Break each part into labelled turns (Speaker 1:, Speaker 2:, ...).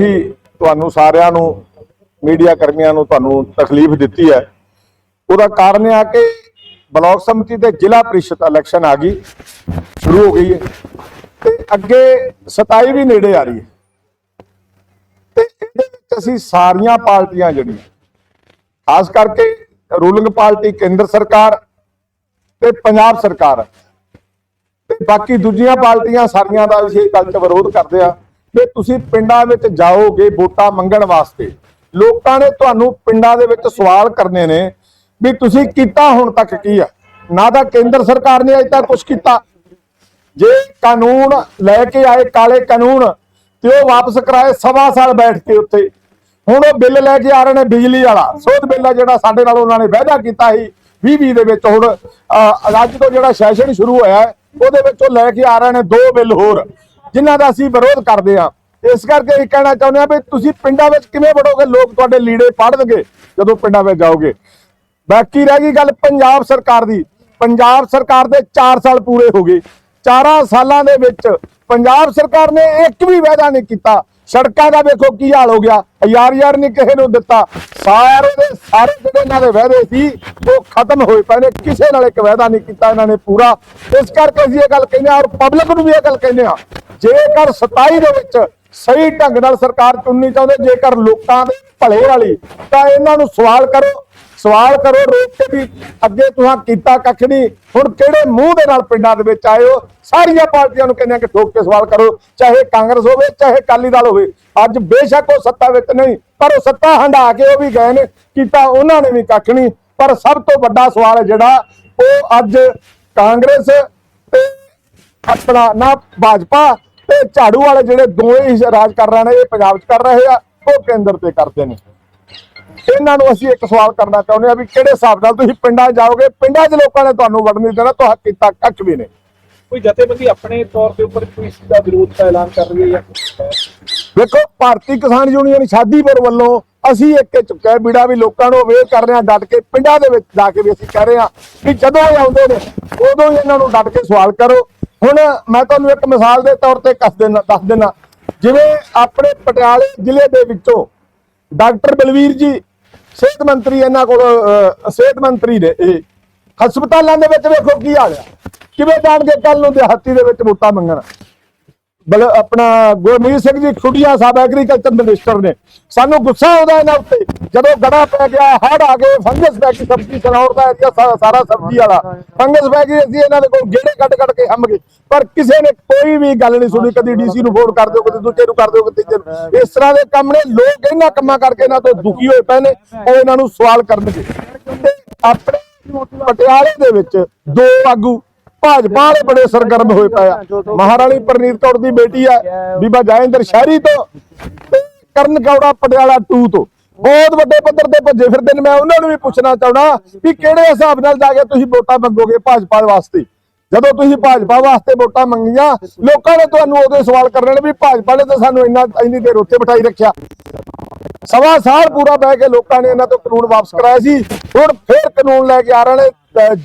Speaker 1: ਹੀ ਤੁਹਾਨੂੰ ਸਾਰਿਆਂ ਨੂੰ, ਮੀਡੀਆ ਕਰਮੀਆਂ ਨੂੰ ਤੁਹਾਨੂੰ ਤਕਲੀਫ ਦਿੱਤੀ ਹੈ। ਉਹਦਾ ਕਾਰਨ ਇਹ ਆ ਕਿ ਬਲਾਕ ਸਮਿਤੀ ਦੇ ਜ਼ਿਲ੍ਹਾ ਪ੍ਰੀਸ਼ਦ ਇਲੈਕਸ਼ਨ ਆ ਗਈ, ਸ਼ੁਰੂ ਹੋ ਗਈ ਹੈ। ਤੇ ਅੱਗੇ 27 ਵੀ ਨੇੜੇ ਆ ਰਹੀ ਹੈ। ਤੇ ਇਹਦੇ ਵਿੱਚ ਅਸੀਂ ਸਾਰੀਆਂ ਪਾਰਟੀਆਂ ਜਿਹੜੀਆਂ, ਖਾਸ ਕਰਕੇ ਰੂਲਿੰਗ ਪਾਰਟੀ ਕੇਂਦਰ ਸਰਕਾਰ ਤੇ ਪੰਜਾਬ ਸਰਕਾਰ, ਤੇ ਬਾਕੀ ਦੂਜੀਆਂ ਪਾਰਟੀਆਂ ਸਾਰੀਆਂ ਦਾ ਅਸੀਂ ਗੱਲ 'ਚ ਵਿਰੋਧ ਕਰਦੇ ਆ ਕਿ ਤੁਸੀਂ ਪਿੰਡਾਂ ਵਿੱਚ ਜਾਓਗੇ ਵੋਟਾਂ ਮੰਗਣ ਵਾਸਤੇ। ਲੋਕਾਂ ਨੇ ਤੁਹਾਨੂੰ ਪਿੰਡਾਂ ਦੇ ਵਿੱਚ ਸਵਾਲ ਕਰਨੇ ਨੇ ਵੀ ਤੁਸੀਂ ਕੀਤਾ ਹੁਣ ਤੱਕ ਕੀ ਆ? ਨਾ ਤਾਂ ਕੇਂਦਰ ਸਰਕਾਰ ਨੇ ਅਜੇ ਤੱਕ ਕੁਝ ਕੀਤਾ। ਜੇ ਕਾਨੂੰਨ ਲੈ ਕੇ ਆਏ ਕਾਲੇ ਕਾਨੂੰਨ ਤੇ ਉਹ ਵਾਪਸ ਕਰਾਏ ਸਵਾ ਸਾਲ ਬੈਠ ਕੇ ਉੱਥੇ। ਹੁਣ ਉਹ ਬਿੱਲ ਲੈ ਕੇ ਆ ਰਹੇ ਨੇ ਬਿਜਲੀ ਵਾਲਾ। ਸੋਧ ਬਿੱਲ ਆ ਜਿਹੜਾ ਸਾਡੇ ਨਾਲ ਉਹਨਾਂ ਨੇ ਵਾਅਦਾ ਕੀਤਾ ਸੀ 2020 ਦੇ ਵਿੱਚ। ਹੁਣ ਅੱਜ ਤੋਂ ਜਿਹੜਾ ਸੈਸ਼ਨ ਸ਼ੁਰੂ ਹੋਇਆ, ਉਹਦੇ ਵਿੱਚ ਉਹ ਲੈ ਕੇ ਆ ਰਹੇ ਨੇ ਦੋ ਬਿੱਲ ਹੋਰ। ਜਿਨ੍ਹਾਂ ਦਾ ਅਸੀਂ ਵਿਰੋਧ ਕਰਦੇ ਹਾਂ। ਇਸ ਕਰਕੇ ਇਹ ਕਹਿਣਾ ਚਾਹੁੰਦੇ ਹਾਂ ਵੀ ਤੁਸੀਂ ਪਿੰਡਾਂ ਵਿੱਚ ਕਿਵੇਂ ਵੜੋਗੇ? ਲੋਕ ਤੁਹਾਡੇ ਲੀੜੇ ਪੜਨਗੇ ਜਦੋਂ ਪਿੰਡਾਂ ਵਿੱਚ ਜਾਓਗੇ। ਬਾਕੀ ਰਹਿ ਗਈ ਗੱਲ ਪੰਜਾਬ ਸਰਕਾਰ ਦੀ। ਪੰਜਾਬ ਸਰਕਾਰ ਦੇ 4 ਸਾਲ ਪੂਰੇ ਹੋ ਗਏ। 4 ਸਾਲਾਂ ਦੇ ਵਿੱਚ ਪੰਜਾਬ ਸਰਕਾਰ ਨੇ ਇੱਕ ਵੀ ਵਾਅਦਾ ਨਹੀਂ ਕੀਤਾ ਸੜਕਾਂ ਦਾ ਵੇਖੋ ਕੀ ਹਾਲ ਹੋ ਗਿਆ। ਹਜ਼ਾਰ ਹਜ਼ਾਰ ਨਹੀਂ ਕਿਸੇ ਨੂੰ ਦਿੱਤਾ। ਸਾਰੇ ਦੇ ਸਾਰੇ ਜਿਹੜੇ ਇਹਨਾਂ ਦੇ ਵਾਅਦੇ ਸੀ, ਉਹ ਖਤਮ ਹੋਏ ਪਏ ਨੇ। ਕਿਸੇ ਨਾਲ ਇੱਕ ਵਾਅਦਾ ਨਹੀਂ ਕੀਤਾ ਇਹਨਾਂ ਨੇ ਪੂਰਾ। ਇਸ ਕਰਕੇ ਅਸੀਂ ਇਹ ਗੱਲ ਕਹਿੰਦੇ ਹਾਂ ਔਰ ਪਬਲਿਕ ਨੂੰ ਵੀ ਇਹ ਗੱਲ ਕਹਿੰਦੇ ਹਾਂ। ਜੇਕਰ 27 ਦੇ ਵਿੱਚ ਸਹੀ ਢੰਗ ਨਾਲ ਸਰਕਾਰ ਚੁਣਨੀ ਚਾਹੁੰਦੇ, ਜੇਕਰ ਲੋਕਾਂ ਦੇ ਭਲੇ ਵਾਲੀ, ਤਾਂ ਇਹਨਾਂ ਨੂੰ ਸਵਾਲ ਕਰੋ। ਸਵਾਲ ਕਰੋ ਰੋਕ ਕੇ ਵੀ ਅੱਗੇ ਤੁਸੀਂ ਕੀਤਾ ਕੱਖ ਨਹੀਂ। ਹੁਣ ਕਿਹੜੇ ਮੂੰਹ ਦੇ ਨਾਲ ਪਿੰਡਾਂ ਦੇ ਵਿੱਚ ਆਏ ਹੋ? ਸਾਰੀਆਂ ਪਾਰਟੀਆਂ ਨੂੰ ਕਹਿੰਦੇ ਕਿ ਠੋਕ ਕੇ ਸਵਾਲ ਕਰੋ, ਚਾਹੇ ਕਾਂਗਰਸ ਹੋਵੇ, ਚਾਹੇ ਅਕਾਲੀ ਦਲ ਹੋਵੇ। ਅੱਜ ਬੇਸ਼ੱਕ ਉਹ ਸੱਤਾ ਵਿੱਚ ਨਹੀਂ, ਪਰ ਉਹ ਸੱਤਾ ਹੰਡਾ ਕੇ ਉਹ ਵੀ ਗਏ ਨੇ। ਕੀਤਾ ਉਹਨਾਂ ਨੇ ਵੀ ਕੱਖ ਨਹੀਂ। ਪਰ ਸਭ ਤੋਂ ਵੱਡਾ ਸਵਾਲ ਹੈ ਜਿਹੜਾ, ਉਹ ਅੱਜ ਕਾਂਗਰਸ ਤੇ ਆਪਣਾ ਨਾ ਭਾਜਪਾ ਤੇ ਝਾੜੂ ਵਾਲੇ ਜਿਹੜੇ ਦੋਵੇਂ ਹੀ ਰਾਜ ਕਰ ਰਹੇ ਨੇ, ਇਹ ਪੰਜਾਬ 'ਚ ਕਰ ਰਹੇ ਆ, ਉਹ ਕੇਂਦਰ ਤੇ ਕਰਦੇ ਨੇ। ਇਹਨਾਂ ਨੂੰ ਅਸੀਂ ਇੱਕ ਸਵਾਲ ਕਰਨਾ ਚਾਹੁੰਦੇ ਆ ਵੀ ਕਿਹੜੇ ਹਿਸਾਬ ਨਾਲ ਤੁਸੀਂ ਪਿੰਡਾਂ ਜਾਓਗੇ? ਪਿੰਡਾਂ 'ਚ ਲੋਕਾਂ ਨੇ ਤੁਹਾਨੂੰ ਵੜਨ ਨਹੀਂ ਦੇਣਾ ਤੁਹਾਡਾ ਕੀਤਾ ਕੱਖ ਵੀ ਨਹੀਂ
Speaker 2: ਕੋਈ ਜਥੇਬੰਦੀ ਆਪਣੇ ਤੌਰ ਤੇ ਉੱਪਰ ਕੋਈ ਦਾ ਵਿਰੋਧ ਦਾ ਐਲਾਨ ਕਰ ਰਹੀ ਹੈ
Speaker 1: ਵੇਖੋ ਭਾਰਤੀ ਕਿਸਾਨ ਯੂਨੀਅਨ ਸ਼ਾਦੀਪੁਰ ਵੱਲੋਂ ਅਸੀਂ ਇੱਕ ਚੁੱਕਿਆ ਬੀੜਾ ਵੀ ਲੋਕਾਂ ਨੂੰ ਅਵੇਅਰ ਕਰ ਰਹੇ ਹਾਂ ਡਟ ਕੇ ਪਿੰਡਾਂ ਦੇ ਵਿੱਚ ਜਾ ਕੇ ਵੀ ਅਸੀਂ ਕਹਿ ਰਹੇ ਹਾਂ ਕਿ ਜਦੋਂ ਇਹ ਆਉਂਦੇ ਨੇ ਉਦੋਂ ਹੀ ਇਹਨਾਂ ਨੂੰ ਡਟ ਕੇ ਸਵਾਲ ਕਰੋ। ਹੁਣ ਮੈਂ ਤੁਹਾਨੂੰ ਇੱਕ ਮਿਸਾਲ ਦੇ ਤੌਰ ਤੇ ਦੱਸ ਦੇਣਾ ਦੱਸ ਦੇਣਾ ਜਿਵੇਂ ਆਪਣੇ ਪਟਿਆਲੇ ਜ਼ਿਲ੍ਹੇ ਦੇ ਵਿੱਚੋਂ ਡਾਕਟਰ ਬਲਵੀਰ ਜੀ ਸਿਹਤ ਮੰਤਰੀ ਇਹਨਾਂ ਕੋਲ ਅਹ, ਸਿਹਤ ਮੰਤਰੀ ਨੇ ਇਹ। ਹਸਪਤਾਲਾਂ ਦੇ ਵਿੱਚ ਵੇਖੋ ਕੀ ਹਾਲ ਆ। ਕਿਵੇਂ ਜਾਣਗੇ ਕੱਲ ਨੂੰ ਦਿਹਾਤੀ ਦੇ ਵਿੱਚ ਵੋਟਾਂ ਮੰਗਣ? ਬਲ ਆਪਣਾ ਗੁਰਮੀਤ ਸਿੰਘ ਜੀ ਖੁੱਡੀਆਂ ਸਾਹਿਬ ਐਗਰੀਕਲਚਰ ਮਿਨਿਸਟਰ ਨੇ। ਸਾਨੂੰ ਗੁੱਸਾ ਆਉਂਦਾ ਇਹਨਾਂ ਉੱਤੇ। ਜਦੋਂ ਗੜਾ ਪੈ ਗਿਆ ਹੜ ਆ ਗਏ ਫੰਗਸ ਪੈ ਗਈ, ਸਬਜ਼ੀ ਸਨੌਰ ਦਾ ਏਰੀਆ ਸਾਰਾ ਸਬਜ਼ੀ ਵਾਲਾ। ਫੰਗਸ ਪੈ ਗਈ, ਅਸੀਂ ਇਹਨਾਂ ਦੇ ਕੋਲ ਗੇੜੇ ਕੱਢ ਕੱਢ ਕੇ ਹੰਮ ਗਏ। ਪਰ ਕਿਸੇ ਨੇ ਕੋਈ ਵੀ ਗੱਲ ਨਹੀਂ ਸੁਣੀ, ਕਦੀ ਡੀਸੀ ਨੂੰ ਫੋਨ ਕਰ ਦਿਓ, ਕਦੀ ਦੂਜੇ ਨੂੰ ਕਰ ਦਿਓ, ਕਦੀ ਤੀਜੇ ਨੂੰ। ਇਸ ਤਰ੍ਹਾਂ ਦੇ ਕੰਮ ਨੇ, ਲੋਕ ਇਹਨਾਂ ਕੰਮਾਂ ਕਰਕੇ ਇਹਨਾਂ ਤੋਂ ਦੁਖੀ ਹੋਏ ਪਏ ਨੇ, ਉਹ ਇਹਨਾਂ ਨੂੰ ਸਵਾਲ ਕਰਨਗੇ। ਆਪਣੇ ਪਟਿਆਲੇ ਦੇ ਵਿੱਚ ਦੋ ਆਗੂ ਭਾਜਪਾ ਵਾਲੇ ਬੜੇ ਸਰਗਰਮ ਹੋਏ ਪਏ ਆ। ਮਹਾਰਾਣੀ ਪ੍ਰਨੀਤ ਕੌਰ ਦੀ ਬੇਟੀ ਆ ਬੀਬਾ ਜੈਂਦਰ ਸ਼ਹਿਰੀ ਤੋਂ ਕਰਨ ਗੌੜਾ ਪਟਿਆਲਾ 2 ਤੋਂ। ਬਹੁਤ ਵੱਡੇ ਪੱਧਰ ਤੇ ਭੱਜੇ ਫਿਰਦੇ ਨੇ ਮੈਂ ਉਹਨਾਂ ਨੂੰ ਵੀ ਪੁੱਛਣਾ ਚਾਹਣਾ ਵੀ ਕਿਹੜੇ ਹਿਸਾਬ ਨਾਲ ਜਾ ਕੇ ਤੁਸੀਂ ਵੋਟਾਂ ਮੰਗੋਗੇ ਭਾਜਪਾ ਵਾਸਤੇ? ਜਦੋਂ ਤੁਸੀਂ ਭਾਜਪਾ ਵਾਸਤੇ ਵੋਟਾਂ ਮੰਗੀਆਂ ਲੋਕਾਂ ਨੇ ਤੁਹਾਨੂੰ ਉਹਦੇ ਸਵਾਲ ਕਰਨੇ ਨੇ ਵੀ ਭਾਜਪਾ ਨੇ ਤਾਂ ਸਾਨੂੰ ਇੰਨਾ ਇੰਨੀ ਦੇਰ ਉੱਥੇ ਬਿਠਾਈ ਰੱਖਿਆ। ਸਵਾ ਸਾਲ ਪੂਰਾ ਬਹਿ ਕੇ ਲੋਕਾਂ ਨੇ ਇਹਨਾਂ ਤੋਂ ਕਾਨੂੰਨ ਵਾਪਸ ਕਰਾਇਆ ਸੀ। ਹੁਣ ਫਿਰ ਕਾਨੂੰਨ ਲੈ ਕੇ ਆ ਰਹੇ ਨੇ।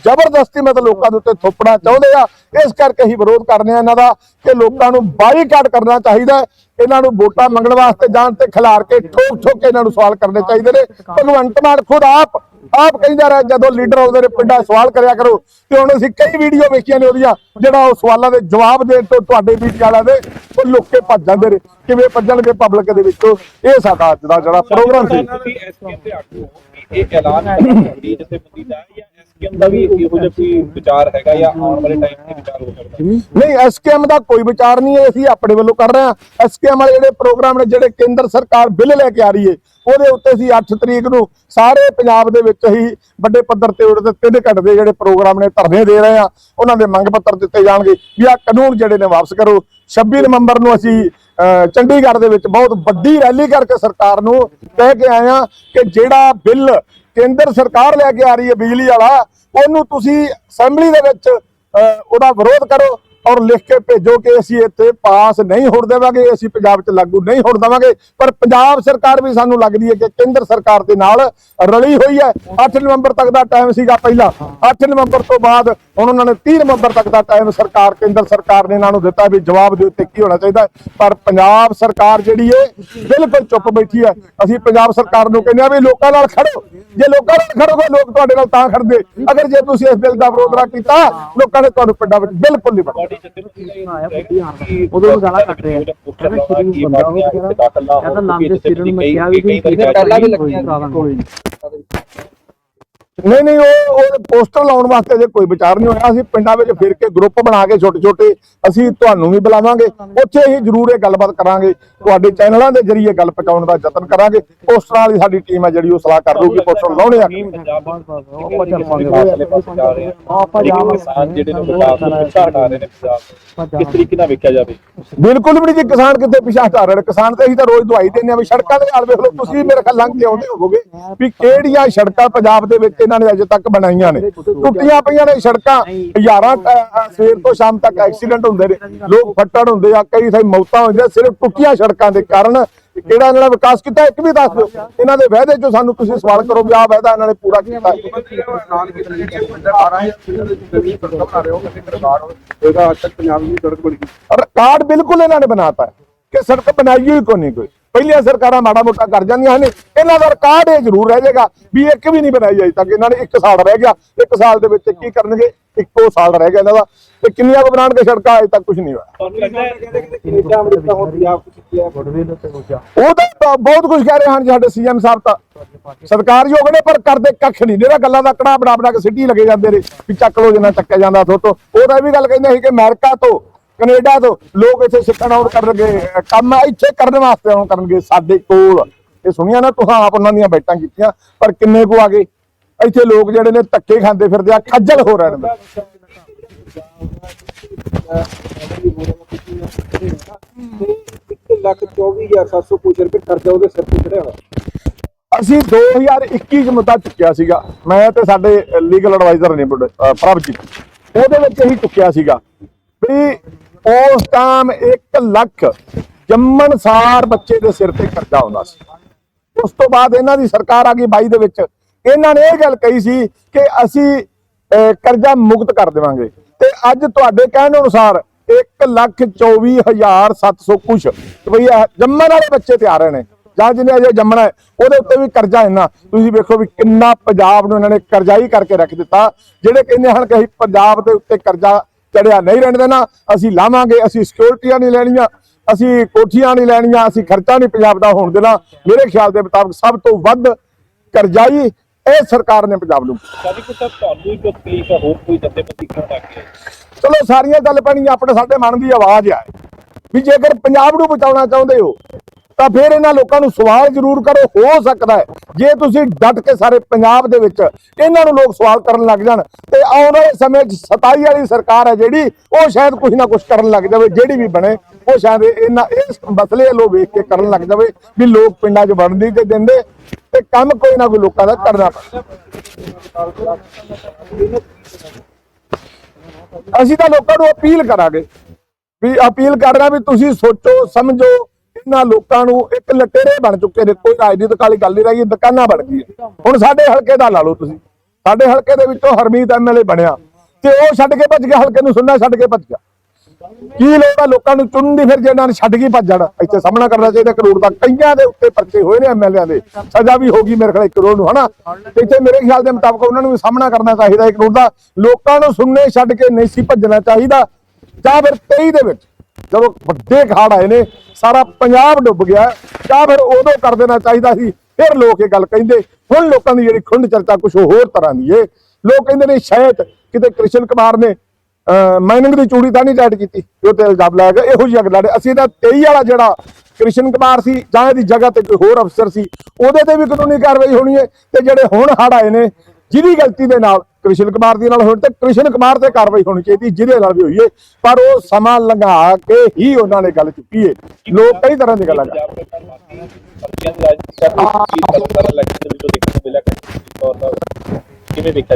Speaker 1: ਜ਼ਬਰਦਸਤੀ ਮਤਲਬ ਲੋਕਾਂ ਦੇ ਉੱਤੇ ਥੋਪਣਾ ਚਾਹੁੰਦੇ ਆ। ਇਸ ਕਰਕੇ ਹੀ ਵਿਰੋਧ ਕਰਨੇ ਆ ਇਹਨਾਂ ਦਾ ਕਿ ਲੋਕਾਂ ਨੂੰ ਬਾਈਕਾਟ ਕਰਨਾ ਚਾਹੀਦਾ ਇਹਨਾਂ ਨੂੰ ਵੋਟਾਂ ਮੰਗਣ ਵਾਸਤੇ ਜਾਣ ਤੇ ਖਿਲਾਰ ਕੇ ਠੋਕ ਠੋਕ ਕੇ ਇਹਨਾਂ ਨੂੰ ਸਵਾਲ ਕਰਨੇ ਚਾਹੀਦੇ ਨੇ। ਭਗਵੰਤ ਮਾਨ ਖੁਦ ਆਪ ਆਪ ਕਹਿੰਦਾ ਰਿਹਾ, ਜਦੋਂ ਲੀਡਰ ਆਉਂਦੇ ਨੇ ਪਿੰਡਾਂ 'ਚ ਸਵਾਲ ਕਰਿਆ ਕਰੋ, ਤੇ ਹੁਣ ਅਸੀਂ ਕਈ ਵੀਡੀਓ ਵੇਖੀਆਂ ਨੇ ਉਹਦੀਆਂ, ਜਿਹੜਾ ਉਹ ਸਵਾਲਾਂ ਦੇ ਜਵਾਬ ਦੇਣ ਤੋਂ ਤੁਹਾਡੇ ਵੀ ਵਾਲਿਆਂ ਦੇ, ਉਹ ਲੁੱਕ ਕੇ ਭੱਜ ਜਾਂਦੇ ਨੇ, ਕਿਵੇਂ ਭੱਜਣਗੇ ਪਬਲਿਕ ਦੇ ਵਿੱਚੋਂ? ਇਹ ਸਾਡਾ ਅੱਜ ਦਾ ਜਿਹੜਾ ਪ੍ਰੋਗਰਾਮ ਸੀ।
Speaker 2: ਇਹ ਐਲਾਨ ਹੈ ਤੁਹਾਡੀ ਜਥੇਬੰਦੀ ਦਾ ਜਾਂ ਐਸਕੇਐਮ ਦਾ ਵੀ ਇਹੋ ਜਿਹਾ ਕੋਈ ਵਿਚਾਰ ਹੈਗਾ ਜਾਂ ਆਉਣ ਵਾਲੇ ਟਾਈਮ ਤੇ ਵਿਚਾਰ ਹੋ ਸਕਦਾ
Speaker 1: ਨਹੀਂ ਐਸਕੇਐਮ ਦਾ ਕੋਈ ਵਿਚਾਰ ਨਹੀਂ ਹੈ, ਅਸੀਂ ਆਪਣੇ ਵੱਲੋਂ ਕਰ ਰਹੇ ਹਾਂ। ਐਸਕੇਐਮ ਵਾਲੇ ਜਿਹੜੇ ਪ੍ਰੋਗਰਾਮ ਨੇ, ਜਿਹੜੇ ਕੇਂਦਰ ਸਰਕਾਰ ਬਿੱਲ ਲੈ ਕੇ ਆ ਰਹੀ ਹੈ, ਉਹਦੇ ਉੱਤੇ ਅਸੀਂ 8 ਤਰੀਕ ਨੂੰ ਸਾਰੇ ਪੰਜਾਬ ਦੇ ਵਿੱਚ ਹੀ ਵੱਡੇ ਪੱਧਰ ਤੇ ਉਹਦੇ ਤਿੰਨ ਘੰਟੇ ਦੇ ਜਿਹੜੇ ਪ੍ਰੋਗਰਾਮ ਨੇ ਧਰਨੇ ਦੇ ਰਹੇ ਆ ਉਹਨਾਂ ਦੇ ਮੰਗ ਪੱਤਰ ਦਿੱਤੇ ਜਾਣਗੇ ਵੀ ਆ ਕਾਨੂੰਨ ਜਿਹੜੇ ਨੇ ਵਾਪਸ ਕਰੋ। 26 ਨਵੰਬਰ ਨੂੰ ਅਸੀਂ ਚੰਡੀਗੜ੍ਹ ਦੇ ਵਿੱਚ ਬਹੁਤ ਵੱਡੀ ਰੈਲੀ ਕਰਕੇ ਸਰਕਾਰ ਨੂੰ ਕਹਿ ਕੇ ਆਏ ਆ ਕਿ ਜਿਹੜਾ ਬਿੱਲ ਕੇਂਦਰ ਸਰਕਾਰ ਲੈ ਕੇ ਆ ਰਹੀ ਹੈ ਬਿਜਲੀ ਵਾਲਾ, ਉਹਨੂੰ ਤੁਸੀਂ ਅਸੈਂਬਲੀ ਦੇ ਵਿੱਚ ਉਹਦਾ ਵਿਰੋਧ ਕਰੋ। ਔਰ ਲਿਖ ਕੇ ਭੇਜੋ ਕਿ ਅਸੀਂ ਇੱਥੇ ਪਾਸ ਨਹੀਂ ਹੋਣ ਦੇਵਾਂਗੇ, ਅਸੀਂ ਪੰਜਾਬ 'ਚ ਲਾਗੂ ਨਹੀਂ ਹੋਣ ਦੇਵਾਂਗੇ। ਪਰ ਪੰਜਾਬ ਸਰਕਾਰ ਵੀ ਸਾਨੂੰ ਲੱਗਦੀ ਹੈ ਕਿ ਕੇਂਦਰ ਸਰਕਾਰ ਦੇ ਨਾਲ ਰਲੀ ਹੋਈ ਹੈ। 8 ਨਵੰਬਰ ਤੱਕ ਦਾ ਟਾਈਮ ਸੀਗਾ ਪਹਿਲਾਂ। 8 ਨਵੰਬਰ ਤੋਂ ਬਾਅਦ ਹੁਣ ਉਹਨਾਂ ਨੇ 30 ਨਵੰਬਰ ਤੱਕ ਦਾ ਟਾਈਮ ਸਰਕਾਰ, ਕੇਂਦਰ ਸਰਕਾਰ ਨੇ ਇਹਨਾਂ ਨੂੰ ਦਿੱਤਾ ਵੀ ਜਵਾਬ ਦੇ ਉੱਤੇ ਕੀ ਹੋਣਾ ਚਾਹੀਦਾ ਪਰ ਪੰਜਾਬ ਸਰਕਾਰ ਜਿਹੜੀ ਹੈ, ਬਿਲਕੁਲ ਚੁੱਪ ਬੈਠੀ ਹੈ। ਅਸੀਂ ਪੰਜਾਬ ਸਰਕਾਰ ਨੂੰ ਕਹਿੰਦੇ ਆ ਵੀ ਲੋਕਾਂ ਨਾਲ ਖੜੋ। ਜੇ ਲੋਕਾਂ ਨਾਲ ਖੜੋਗੇ, ਲੋਕ ਤੁਹਾਡੇ ਨਾਲ ਤਾਂ ਖੜਦੇ। ਅਗਰ ਜੇ ਤੁਸੀਂ ਇਸ ਬਿੱਲ ਦਾ ਵਿਰੋਧ ਨਾ ਕੀਤਾ, ਲੋਕਾਂ ਨੇ ਤੁਹਾਨੂੰ ਪਿੰਡਾਂ ਵਿੱਚ ਬਿਲਕੁਲ ਨਹੀਂ ਵੜਨਾ
Speaker 3: ਉਦੋਂ ਨੂੰ ਗਾਲਾਂ ਕੱਢ ਰਹੇ।
Speaker 2: ਕਹਿੰਦਾ
Speaker 3: ਕਹਿੰਦਾ
Speaker 2: ਕਿ
Speaker 3: ਸ਼੍ਰੀ ਬੰਦਾ ਉਹ ਕਹਿੰਦਾ ਨਾਮ ਦੇ ਸਿਰ ਨੂੰ ਮੈਂ
Speaker 2: ਕਈ
Speaker 3: ਕਿਹਾ ਵੀ
Speaker 2: ਕਈ
Speaker 3: ਪਹਿਲਾਂ ਵੀ
Speaker 2: ਲੱਗੀਆਂ
Speaker 3: ਲੱਗੀਆਂ
Speaker 1: ਨਹੀਂ ਨਹੀਂ ਉਹ ਉਹ ਪੋਸਟਰ ਲਾਉਣ ਵਾਸਤੇ ਜੇ ਕੋਈ ਵਿਚਾਰ ਨਹੀਂ ਹੋਇਆ। ਅਸੀਂ ਪਿੰਡਾਂ ਵਿੱਚ ਫਿਰ ਕੇ ਗਰੁੱਪ ਬਣਾ ਕੇ ਛੋਟੇ ਛੋਟੇ ਅਸੀਂ ਤੁਹਾਨੂੰ ਵੀ ਬੁਲਾਵਾਂਗੇ। ਉੱਥੇ ਹੀ ਜ਼ਰੂਰ ਇਹ ਗੱਲਬਾਤ ਕਰਾਂਗੇ। ਤੁਹਾਡੇ ਚੈਨਲਾਂ ਦੇ ਜ਼ਰੀਏ ਗੱਲ ਪਹੁੰਚਾਉਣ ਦਾ ਯਤਨ ਕਰਾਂਗੇ। ਪੋਸਟਰਾਂ ਵਾਲੀ ਸਾਡੀ ਟੀਮ ਹੈ ਜਿਹੜੀ ਉਹ ਸਲਾਹ ਕਰ ਲੂਗੀ ਪੋਸਟਰ ਲਾਉਣੇ ਆ।
Speaker 2: ਕਿਸ ਤਰੀਕੇ ਨਾਲ ਵੇਖਿਆ ਜਾਵੇ
Speaker 1: ਬਿਲਕੁਲ ਵੀ ਨਹੀਂ ਜੀ, ਕਿਸਾਨ ਕਿਤੇ ਪਿਛਾਹ ਹਟਾ ਰਹੇ ਕਿਸਾਨ ਤੇ ਅਸੀਂ ਤਾਂ ਰੋਜ਼ ਦਵਾਈ ਦਿੰਦੇ ਆ ਵੀ ਸੜਕਾਂ ਦੇ ਨਾਲ ਵੇਖ ਲਓ, ਤੁਸੀਂ ਮੇਰੇ ਖਿਆਲ ਲੰਘ ਕੇ ਆਉਂਦੇ ਹੋਵੋਗੇ ਵੀ ਕਿਹੜੀਆਂ ਸੜਕਾਂ ਪੰਜਾਬ ਦੇ ਵਿੱਚ ਇਹਨਾਂ ਨੇ ਅਜੇ ਤੱਕ ਬਣਾਈਆਂ ਨੇ। ਟੁੱਟੀਆਂ ਪਈਆਂ ਨੇ ਸੜਕਾਂ। ਹਜ਼ਾਰਾਂ ਸਵੇਰ ਤੋਂ ਸ਼ਾਮ ਤੱਕ ਐਕਸੀਡੈਂਟ ਹੁੰਦੇ ਨੇ ਲੋਕ ਫੱਟੜ ਹੁੰਦੇ ਆ ਕਈ ਥਾਈ ਮੌਤਾਂ ਹੁੰਦੀਆਂ ਸਿਰਫ ਟੁੱਟੀਆਂ ਸੜਕਾਂ ਦੇ ਕਾਰਨ ਕਿਹੜਾ ਇਹਨਾਂ ਨੇ ਵਿਕਾਸ ਕੀਤਾ? ਇੱਕ ਵੀ ਦੱਸ ਦਿਓ। ਇਹਨਾਂ ਦੇ ਵਾਅਦੇ ਚੋਂ ਸਾਨੂੰ ਤੁਸੀਂ ਸਵਾਲ ਕਰੋ ਵੀ ਆਹ ਵਾਅਦਾ ਇਹਨਾਂ ਨੇ ਪੂਰਾ ਕੀਤਾ। ਰਿਕਾਰਡ ਬਿਲਕੁਲ ਇਹਨਾਂ ਨੇ ਬਣਾਤਾ ਹੈ। ਕਿ ਸੜਕ ਬਣਾਈ ਹੋਈ ਕੋਈ ਨਹੀਂ ਕੋਈ। ਪਹਿਲੀਆਂ ਸਰਕਾਰਾਂ ਮਾੜਾ ਮੋਟਾ ਕਰ ਜਾਂਦੀਆਂ ਹਨ। ਇਹਨਾਂ ਦਾ ਰਿਕਾਰਡ ਇਹ ਜ਼ਰੂਰ ਰਹਿ ਜਾਏਗਾ ਵੀ ਇੱਕ ਵੀ ਨਹੀਂ ਬਣਾਈ ਅਜੇ ਤੱਕ। ਇਹਨਾਂ ਨੇ ਇੱਕ ਸਾਲ ਰਹਿ ਗਿਆ। ਇੱਕ ਸਾਲ ਦੇ ਵਿੱਚ ਕੀ ਕਰਨਗੇ? ਇੱਕੋ ਸਾਲ ਰਹਿ ਗਿਆ ਇਹਨਾਂ ਦਾ। ਤੇ ਕਿੰਨੀਆਂ ਕੁ ਬਣਾਉਣਗੇ ਸੜਕਾਂ, ਅਜੇ ਤੱਕ ਕੁਝ ਨਹੀਂ ਹੋਇਆ। ਉਹ ਤਾਂ ਬਹੁਤ ਕੁਝ ਕਹਿ ਰਹੇ ਹਨ ਜੀ ਸਾਡੇ ਸੀਐਮ ਸਾਹਿਬ ਤਾਂ। ਸਤਿਕਾਰਯੋਗ ਨੇ, ਪਰ ਕਰਦੇ ਕੱਖ ਨਹੀਂ। ਜਿਹੜਾ ਗੱਲਾਂ ਦਾ ਕੜਾ ਬਣਾ ਬਣਾ ਕੇ ਸਿੱਟੀ ਲੱਗੇ ਜਾਂਦੇ ਨੇ, ਵੀ ਚੱਕ ਲੋ ਜਿੰਨਾ ਚੱਕਿਆ ਜਾਂਦਾ ਥੋਤੋਂ ਉਹ ਤਾਂ ਇਹ ਵੀ ਗੱਲ ਕਹਿੰਦੇ ਸੀ ਕਿ ਅਮਰੀਕਾ ਤੋਂ ਕੈਨੇਡਾ ਤੋਂ ਲੋਕ ਇੱਥੇ ਸਿੱਖਣ ਆਉਣ ਕਰਨਗੇ, ਕੰਮ ਇੱਥੇ ਕਰਨ ਵਾਸਤੇ ਆਉਣ ਕਰਨਗੇ ਸਾਡੇ ਕੋਲ। ਇਹ ਸੁਣੀਆਂ ਨਾ ਤੁਹਾਂ ਆਪ ਉਹਨਾਂ ਦੀਆਂ ਬੈਠਾਂ ਕੀਤੀਆਂ, ਪਰ ਕਿੰਨੇ ਕੁ ਆ ਗਏ? ਇੱਥੇ ਲੋਕ ਜਿਹੜੇ ਨੇ ਧੱਕੇ ਖਾਂਦੇ ਫਿਰਦੇ ਆ, ਖੱਜਲ ਹੋ ਰਹੇ ਨੇ
Speaker 4: ਲੱਖ 24700 ਕੁਝ ਰੁਪਏ ਖਰਚਾ ਉਹਦੇ ਸਿਰ ਤੇ ਚੜਿਆ ਹੋਇਆ
Speaker 1: ਅਸੀਂ 2021 ਚ ਮੁੱਦਾ ਚੁੱਕਿਆ ਸੀਗਾ। ਮੈਂ ਤੇ ਸਾਡੇ ਲੀਗਲ ਐਡਵਾਈਜ਼ਰ ਨੇ ਪ੍ਰਭਜੀਤ ਉਹਦੇ ਵਿੱਚ ਇਹੀ ਚੁੱਕਿਆ ਸੀਗਾ। ਵੀ ਉਸ ਟਾਈਮ 1 ਲੱਖ ਜੰਮਣ ਸਾਰ ਬੱਚੇ ਦੇ ਸਿਰ ਤੇ ਕਰਜ਼ਾ ਆਉਂਦਾ ਸੀ। ਉਸ ਤੋਂ ਬਾਅਦ ਇਹਨਾਂ ਦੀ ਸਰਕਾਰ ਆ ਗਈ 22 ਦੇ ਵਿੱਚ। ਇਹਨਾਂ ਨੇ ਇਹ ਗੱਲ ਕਹੀ ਸੀ ਕਿ ਅਸੀਂ ਕਰਜ਼ਾ ਮੁਕਤ ਕਰ ਦੇਵਾਂਗੇ। ਤੇ ਅੱਜ ਤੁਹਾਡੇ ਕਹਿਣ ਅਨੁਸਾਰ 1 ਲੱਖ 24700 ਕੁਛ ਰੁਪਈਆ ਜੰਮਣ ਵਾਲੇ ਬੱਚੇ ਤੇ ਆ ਰਹੇ ਨੇ। ਜਾਂ ਜਿਹਨੇ ਅਜੇ ਜੰਮਣਾ ਉਹਦੇ ਉੱਤੇ ਵੀ ਕਰਜ਼ਾ ਇੰਨਾ। ਤੁਸੀਂ ਵੇਖੋ ਵੀ ਕਿੰਨਾ ਪੰਜਾਬ ਨੂੰ ਇਹਨਾਂ ਨੇ ਕਰਜ਼ਾਈ ਕਰਕੇ ਰੱਖ ਦਿੱਤਾ। ਜਿਹੜੇ ਕਹਿੰਦੇ ਹਨ ਕਿ ਅਸੀਂ ਪੰਜਾਬ ਦੇ ਉੱਤੇ ਕਰਜ਼ਾ ਚੜਿਆ ਨਹੀਂ ਰਹਿਣ ਦੇਣਾ। ਅਸੀਂ ਲਾਵਾਂਗੇ ਅਸੀਂ ਸਿਕਿਉਰਿਟੀਆਂ ਨਹੀਂ ਲੈਣੀਆਂ ਅਸੀਂ ਕੋਠੀਆਂ ਨਹੀਂ ਲੈਣੀਆਂ ਅਸੀਂ ਖਰਚਾ ਨਹੀਂ ਪੰਜਾਬ ਦਾ ਹੋਣ ਦੇਣਾ। ਮੇਰੇ ਖਿਆਲ ਦੇ ਮੁਤਾਬਕ ਸਭ ਤੋਂ ਵੱਧ ਕਰਜ਼ਾਈ ਇਹ ਸਰਕਾਰ ਨੇ ਪੰਜਾਬ ਨੂੰ।
Speaker 2: ਸਾਡੀ ਕੁਝ ਤੁਹਾਨੂੰ ਹੀ ਕੋਈ ਤਕਲੀਫ ਹੈ ਹੋਰ ਕੋਈ ਜੱਥੇਬੰਦੀ ਕਿਉਂ ਲੱਗ ਗਿਆ
Speaker 1: ਚਲੋ ਸਾਰੀਆਂ ਗੱਲ ਪੈਣੀਆਂ ਆਪਣੇ ਸਾਡੇ ਮਨ ਦੀ ਆਵਾਜ਼ ਆ। ਵੀ ਜੇਕਰ ਪੰਜਾਬ ਨੂੰ ਬਚਾਉਣਾ ਚਾਹੁੰਦੇ ਹੋ ਤਾਂ ਫਿਰ ਇਹਨਾਂ ਲੋਕਾਂ ਨੂੰ ਸਵਾਲ ਜ਼ਰੂਰ ਕਰੋ, ਹੋ ਸਕਦਾ ਹੈ। ਜੇ ਤੁਸੀਂ ਡਟ ਕੇ ਸਾਰੇ ਪੰਜਾਬ ਦੇ ਵਿੱਚ ਇਹਨਾਂ ਨੂੰ ਲੋਕ ਸਵਾਲ ਕਰਨ ਲੱਗ ਜਾਣ, ਤੇ ਆਉਣ ਵਾਲੇ ਸਮੇਂ 'ਚ 27 ਵਾਲੀ ਸਰਕਾਰ ਹੈ ਜਿਹੜੀ, ਉਹ ਸ਼ਾਇਦ ਕੁਝ ਨਾ ਕੁਝ ਕਰਨ ਲੱਗ ਜਾਵੇ, ਜਿਹੜੀ ਵੀ ਬਣੇ, ਉਹ ਸ਼ਾਇਦ ਇਹਨਾਂ, ਇਸ ਮਸਲੇ ਵੱਲੋਂ ਵੇਖ ਕੇ ਕਰਨ ਲੱਗ ਜਾਵੇ ਵੀ ਲੋਕ ਪਿੰਡਾਂ 'ਚ ਵੜਨ ਨਹੀਂ ਤੇ ਦਿੰਦੇ, ਤੇ ਕੰਮ ਕੋਈ ਨਾ ਕੋਈ ਲੋਕਾਂ ਦਾ ਕਰਨਾ ਪੈਂਦਾ। ਅਸੀਂ ਤਾਂ ਲੋਕਾਂ ਨੂੰ ਅਪੀਲ ਕਰਾਂਗੇ ਵੀ ਅਪੀਲ ਕਰ ਰਿਹਾ ਵੀ ਤੁਸੀਂ ਸੋਚੋ, ਸਮਝੋ ਇਹਨਾਂ ਲੋਕਾਂ ਨੂੰ ਇੱਕ ਲਟੇਰੇ ਬਣ ਚੁੱਕੇ ਨੇ, ਕੋਈ ਰਾਜਨੀਤਿਕ ਵਾਲੀ ਗੱਲ ਨਹੀਂ ਰਹੀ ਦੁਕਾਨਾਂ ਬਣ ਗਈਆਂ। ਹੁਣ ਸਾਡੇ ਹਲਕੇ ਦਾ ਲਾ ਲਓ ਤੁਸੀਂ। ਸਾਡੇ ਹਲਕੇ ਦੇ ਵਿੱਚੋਂ ਹਰਮੀਤ ਐਮਐਲਏ ਬਣਿਆ। ਤੇ ਉਹ ਛੱਡ ਕੇ ਭੱਜ ਗਿਆ, ਹਲਕੇ ਨੂੰ ਸੁਣਨਾ ਛੱਡ ਕੇ ਭੱਜ ਗਿਆ। ਕੀ ਲੋੜ ਲੋਕਾਂ ਨੂੰ ਚੁਣਨ ਦੀ ਫਿਰ ਜੇ ਨੇ ਛੱਡ ਕੇ ਭੱਜ ਇੱਥੇ ਸਾਹਮਣਾ ਕਰਨਾ ਚਾਹੀਦਾ ਕਰੋੜ ਦਾ। ਕਈਆਂ ਦੇ ਉੱਤੇ ਪਰਚੇ ਹੋਏ ਨੇ ਐਮਐਲਏ ਦੇ। ਸਜ਼ਾ ਵੀ ਹੋਗੀ ਮੇਰੇ ਖਿਆਲ 1 ਕਰੋੜ ਨੂੰ, ਹਨਾ? ਇੱਥੇ ਮੇਰੇ ਖਿਆਲ ਦੇ ਮੁਤਾਬਕ ਉਹਨਾਂ ਨੂੰ ਵੀ ਸਾਹਮਣਾ ਕਰਨਾ ਚਾਹੀਦਾ 1 ਕਰੋੜ ਦਾ। ਲੋਕਾਂ ਨੂੰ ਸੁਣਨੇ ਛੱਡ ਕੇ ਨਹੀਂ ਸੀ ਭੱਜਣਾ ਚਾਹੀਦਾ। ਜਾਂ ਫਿਰ 23 ਦੇ ਵਿੱਚ ਜਦੋਂ ਵੱਡੇ ਖਾੜ ਆਏ ਨੇ, ਸਾਰਾ ਪੰਜਾਬ ਡੁੱਬ ਗਿਆ। ਜਾਂ ਫਿਰ ਉਦੋਂ ਕਰ ਦੇਣਾ ਚਾਹੀਦਾ ਸੀ, ਫਿਰ ਲੋਕ ਇਹ ਗੱਲ ਕਹਿੰਦੇ, ਹੁਣ ਲੋਕਾਂ ਦੀ ਜਿਹੜੀ ਖੁੰਡ ਚਰਚਾ ਕੁਝ ਹੋਰ ਤਰ੍ਹਾਂ ਦੀ ਏ। ਲੋਕ ਕਹਿੰਦੇ ਨੇ ਸ਼ਾਇਦ ਕਿਤੇ ਕ੍ਰਿਸ਼ਨ ਕੁਮਾਰ ਨੇ ਮਾਈਨਿੰਗ ਦੀ ਚੂੜੀ ਤਾਂ ਨਹੀਂ ਟਾਈਟ ਕੀਤੀ ਉਹ ਤੇ ਇਲਜ਼ਾਮ ਲਾਇਆ ਗਿਆ ਇਹੋ ਜਿਹੀ ਗੱਲਾਂ ਨੇ ਅਸੀਂ ਤਾਂ 23 ਵਾਲਾ ਜਿਹੜਾ ਕ੍ਰਿਸ਼ਨ ਕੁਮਾਰ ਸੀ, ਜਾਂ ਇਹਦੀ ਜਗ੍ਹਾ ਤੇ ਕੋਈ ਹੋਰ ਅਫਸਰ ਸੀ, ਉਹਦੇ ਤੇ ਵੀ ਕਾਨੂੰਨੀ ਕਾਰਵਾਈ ਹੋਣੀ ਹੈ ਤੇ ਜਿਹੜੇ ਹੁਣ ਹੜ ਆਏ ਨੇ ਜਿਹਦੀ ਗਲਤੀ ਦੇ ਨਾਲ ਕ੍ਰਿਸ਼ਨ ਕੁਮਾਰ ਦੀ ਨਾਲ ਹੋਣ ਤੇ ਕ੍ਰਿਸ਼ਨ ਕੁਮਾਰ ਤੇ ਕਾਰਵਾਈ ਹੋਣੀ ਚਾਹੀਦੀ ਜਿਹਦੇ ਨਾਲ ਵੀ ਹੋਈ ਹੈ ਪਰ ਉਹ ਸਮਾਂ ਲੰਘਾ ਕੇ ਹੀ ਉਹਨਾਂ ਨੇ ਗੱਲ ਚੁੱਕੀ ਹੈ ਲੋਕ ਕਈ ਤਰ੍ਹਾਂ ਦੀ ਗੱਲਾਂ ਕਰਦੇ
Speaker 2: ਕਿਵੇਂ ਵੇਖਿਆ